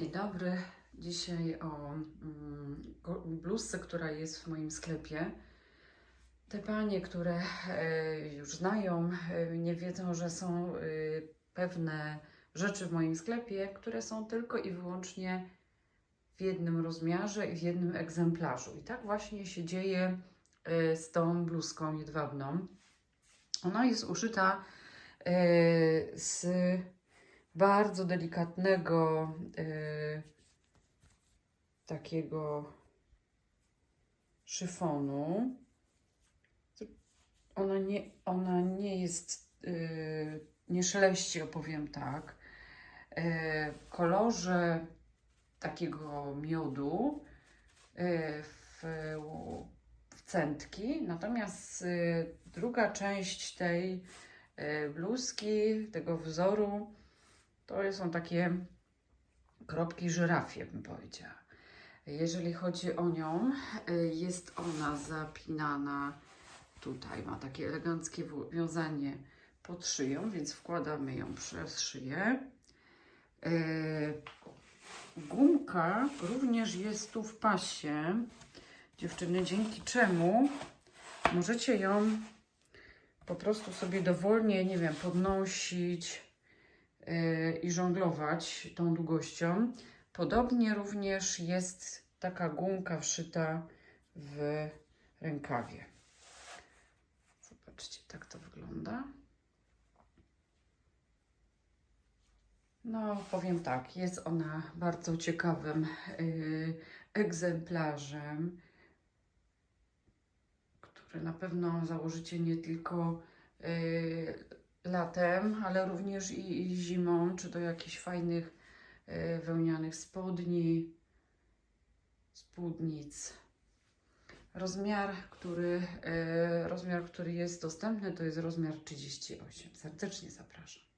Dzień dobry. Dzisiaj o mm, bluzce, która jest w moim sklepie. Te panie, które e, już znają, e, nie wiedzą, że są e, pewne rzeczy w moim sklepie, które są tylko i wyłącznie w jednym rozmiarze i w jednym egzemplarzu. I tak właśnie się dzieje z tą bluzką jedwabną. Ona jest uszyta z bardzo delikatnego e, takiego szyfonu. Ona nie, ona nie jest, y, nie szeleści, opowiem tak. W kolorze takiego miodu y, w, w centki, natomiast y, druga część tej y, bluzki, tego wzoru, to są takie kropki żyrafie, bym powiedziała. Jeżeli chodzi o nią, y, jest ona zapinana tutaj, ma takie eleganckie wiązanie pod szyją, więc wkładamy ją przez szyję. Y, Gumka również jest tu w pasie, dziewczyny, dzięki czemu możecie ją po prostu sobie dowolnie, nie wiem, podnosić i żonglować tą długością. Podobnie również jest taka gumka wszyta w rękawie. Zobaczcie, tak to wygląda. No, powiem tak, jest ona bardzo ciekawym yy, egzemplarzem, który na pewno założycie nie tylko yy, latem, ale również i, i zimą, czy do jakichś fajnych yy, wełnianych spodni, spódnic. Rozmiar, który, yy, rozmiar, który jest dostępny, to jest rozmiar 38. Serdecznie zapraszam.